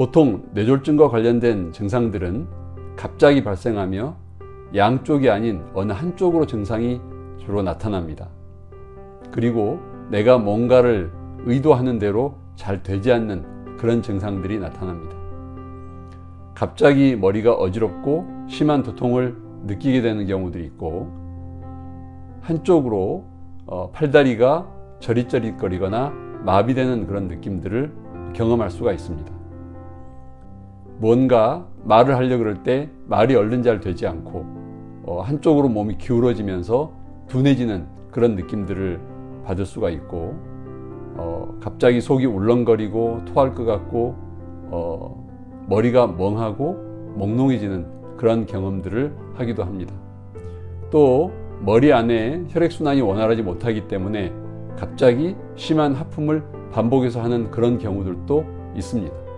보통 뇌졸중과 관련된 증상들은 갑자기 발생하며 양쪽이 아닌 어느 한쪽으로 증상이 주로 나타납니다. 그리고 내가 뭔가를 의도하는 대로 잘 되지 않는 그런 증상들이 나타납니다. 갑자기 머리가 어지럽고 심한 두통을 느끼게 되는 경우들이 있고 한쪽으로 어, 팔다리가 저릿저릿거리거나 마비되는 그런 느낌들을 경험할 수가 있습니다. 뭔가 말을 하려 그럴 때 말이 얼른 잘 되지 않고 어, 한쪽으로 몸이 기울어지면서 둔해지는 그런 느낌들을 받을 수가 있고 어, 갑자기 속이 울렁거리고 토할 것 같고 어, 머리가 멍하고 몽롱해지는 그런 경험들을 하기도 합니다. 또 머리 안에 혈액순환이 원활하지 못하기 때문에 갑자기 심한 하품을 반복해서 하는 그런 경우들도 있습니다.